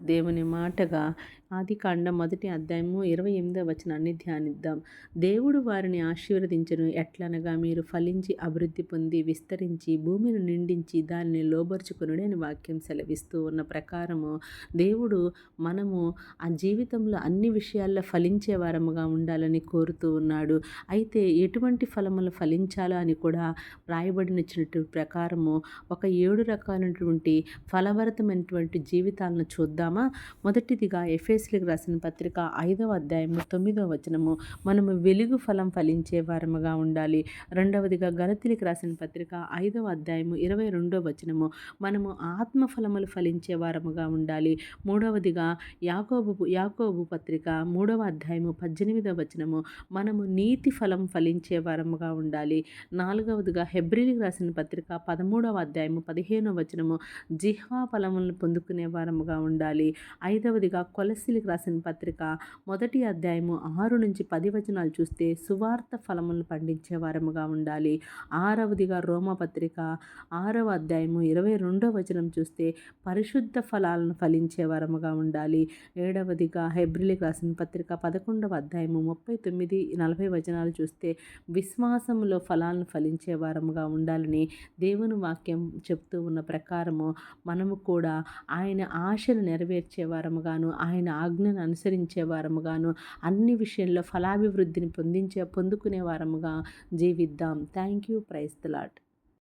దేవుని మాటగా. ఆది కాండ మొదటి అధ్యాయము ఇరవై ఎనిమిదో వచనాన్ని ధ్యానిద్దాం. దేవుడు వారిని ఆశీర్వదించను. ఎట్లనగా మీరు ఫలించి అభివృద్ధి పొంది విస్తరించి భూమిని నిండించి దానిని లోబరుచుకునుడి అని వాక్యం సెలవిస్తూ ఉన్న ప్రకారము దేవుడు మనము ఆ జీవితంలో అన్ని విషయాల్లో ఫలించే వారముగా ఉండాలని కోరుతూ ఉన్నాడు. అయితే ఎటువంటి ఫలములు ఫలించాలా అని కూడా రాయబడినటువంటి ప్రకారము ఒక ఏడు రకాలైనటువంటి ఫలభరితమైనటువంటి జీవితాలను చూద్దాం. చూద్దామా? మొదటిదిగా ఎఫ్ఎస్లకు రాసిన పత్రిక ఐదవ అధ్యాయము తొమ్మిదవ వచనము. మనము వెలుగు ఫలం ఫలించే వారముగా ఉండాలి. రెండవదిగా గలతిలకు రాసిన పత్రిక ఐదవ అధ్యాయము ఇరవై రెండవ వచనము. మనము ఆత్మ ఫలములు ఫలించే వారముగా ఉండాలి. మూడవదిగా యాకోబు యాకోబు పత్రిక మూడవ అధ్యాయము పద్దెనిమిదవ వచనము. మనము నీతి ఫలం ఫలించే వారముగా ఉండాలి. నాలుగవదిగా హెబ్రిలికి రాసిన పత్రిక పదమూడవ అధ్యాయము పదిహేనవ వచనము. జిహ్వా ఫలములను పొందుకునే వారముగా ఉండాలి. ఐదవదిగా కొలసిలికి రాసిన పత్రిక మొదటి అధ్యాయము ఆరు నుంచి పది వచనాలు చూస్తే సువార్త ఫలములను పండించే వారముగా ఉండాలి. ఆరవదిగా రోమపత్రిక ఆరవ అధ్యాయము ఇరవై రెండవ వచనం చూస్తే పరిశుద్ధ ఫలాలను ఫలించే వారముగా ఉండాలి. ఏడవదిగా హెబ్రిలికి రాసిన పత్రిక పదకొండవ అధ్యాయము ముప్పై తొమ్మిది నలభై వచనాలు చూస్తే విశ్వాసములో ఫలాలను ఫలించే వారముగా ఉండాలని దేవుని వాక్యం చెప్తూ ఉన్న ప్రకారము మనము కూడా ఆయన ఆశను నెరవేర్చే వారముగాను ఆయన ఆజ్ఞను అనుసరించే వారముగాను అన్ని విషయంలో ఫలాభివృద్ధిని పొందించే పొందుకునే వారముగా జీవిద్దాం. Thank you praise the Lord